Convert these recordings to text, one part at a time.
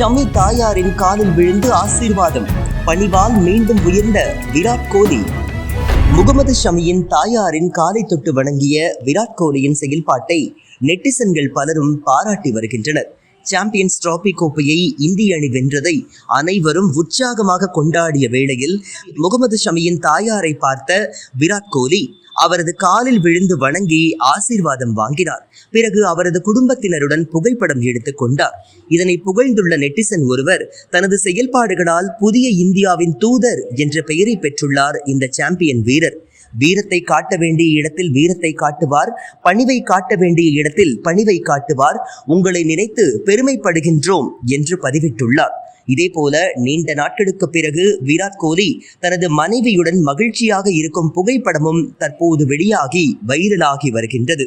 ஷமி தாயாரின் காலில் விழுந்து ஆசீர்வாதம். பணிவால் மீண்டும் உயர்ந்த விராட் கோலி. முகமது ஷமியின் தாயாரின் காலை தொட்டு வணங்கிய விராட் கோலியின் செயல்பாட்டை நெட்டிசன்கள் பலரும் பாராட்டி வருகின்றனர். சாம்பியன்ஸ் டிராபி கோப்பையை இந்திய அணி வென்றதை அனைவரும் உற்சாகமாக கொண்டாடிய வேளையில் முகமது ஷமியின் தாயாரை பார்த்த விராட் கோலி அவரது காலில் விழுந்து வணங்கி ஆசீர்வாதம் வாங்கினார். பிறகு அவரது குடும்பத்தினருடன் புகைப்படம் எடுத்துக் கொண்டார். இதனை புகழ்ந்துள்ள நெட்டிசன் ஒருவர் தனது செயல்பாடுகளால் புதிய இந்தியாவின் தூதர் என்ற பெயரை பெற்றுள்ளார் இந்த சாம்பியன் வீரர். வீரத்தை காட்ட வேண்டிய இடத்தில் வீரத்தை காட்டுவார் பணிவை காட்ட வேண்டிய இடத்தில் பணிவை காட்டுவார். உங்களை நினைத்து பெருமைப்படுகின்றோம் என்று பதிவிட்டுள்ளார். இதேபோல நீண்ட நாட்களுக்கு பிறகு விராட் கோலி தனது மனைவியுடன் மகிழ்ச்சியாக இருக்கும் புகைப்படமும் தற்போது வெளியாகி வைரலாகி வருகின்றது.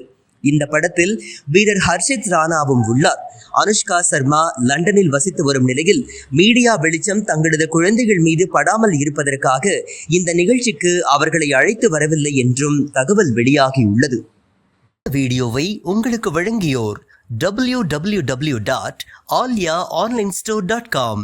இந்த படத்தில் வீரர் ஹர்ஷித் ராணாவும் உள்ளார். அனுஷ்கா சர்மா லண்டனில் வசித்து வரும் நிலையில் மீடியா வெளிச்சம் தங்களது குழந்தைகள் மீது படாமல் இருப்பதற்காக இந்த நிகழ்ச்சிக்கு அவர்களை அழைத்து வரவில்லை என்றும் தகவல் வெளியாகியுள்ளது. வீடியோவை உங்களுக்கு வழங்கியோர் W W W dot Aalya online store dot com